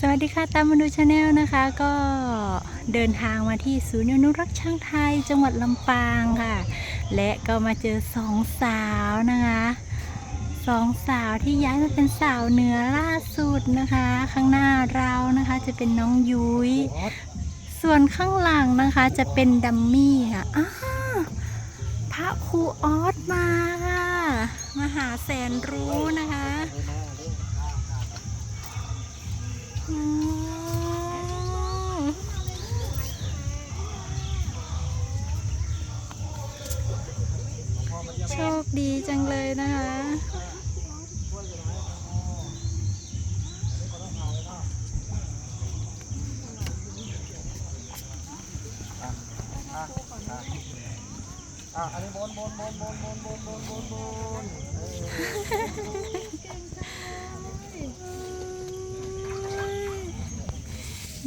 สวัสดีค่ะ ตามมาดูชาแนลนะคะ ก็เดินทางมาที่ศูนย์อนุรักษ์ช้างไทย จังหวัดลำปางค่ะ และก็มาเจอสองสาวนะคะสองสาวที่ย้ายมาเป็นสาวเหนือล่าสุดนะคะ ข้างหน้าเรานะคะจะเป็นน้องยุย้ย ส่วนข้างหลังนะคะจะเป็นดัมมี่ค่ะพระครูออสมาค่ะมาหาแสนรู้นะคะ ชคดีจังเลยนะคะ อะอันนี้บนบนบนบนบนบนบนบนบน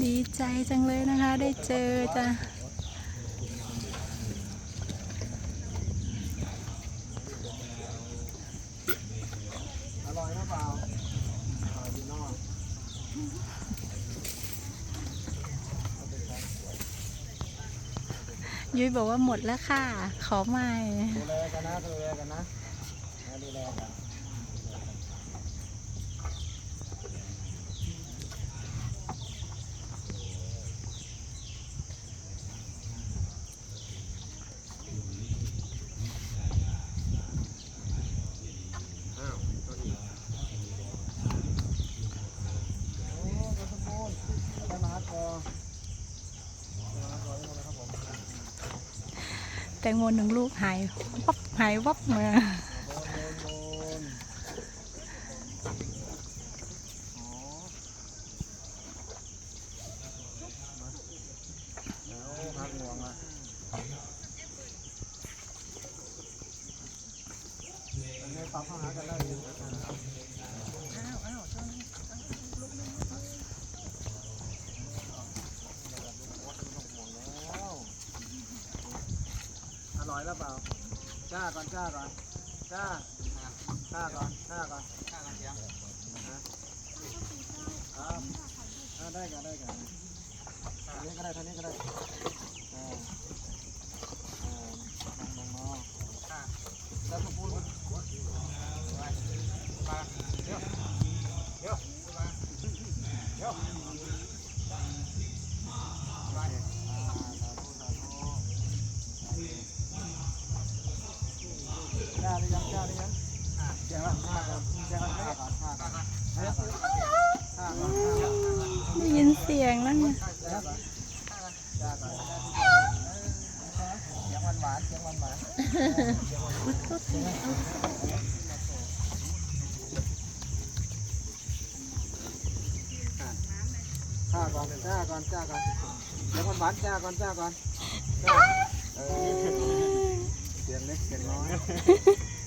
ดีใจจังเลยนะคะ ได้เจอจ้ะ อร่อยหรือเปล่าอร่อยดีเนาะ ยุ้ยบอกว่าหมดแล้วค่ะ ขอใหม่ดูแลกันนะดูแลกันนะดูแลกันอ้าวตัวอีกโอ้กระสมบูรณ์ได้มาฮัดคอได้มาฮัดคอได้หมดเลยครับผม แตงโมหนึ่งลูกหายวับหายวับมา บนบนบนอ๋อแล้วพักห่วงอะยังไงปรับเข้าหากันได้อยู่แล้ว อร่อยแล้วเปล่าจ้าก่อนจ้าก่อนจ้าจ้าก่อนจ้าก่อนจ้าก่อนเสียงนะครับได้กันได้กันท่านี้ก็ได้ท่านี้ก็ได้ ได้ยินเสียงแล้วเนี่งจ้าก่อนเลยจ้าก่อนจ้าก่อนเดี๋ยวมันหวานจ้าก่อนจ้าก่อนเสียงเล็กเสียงน้อย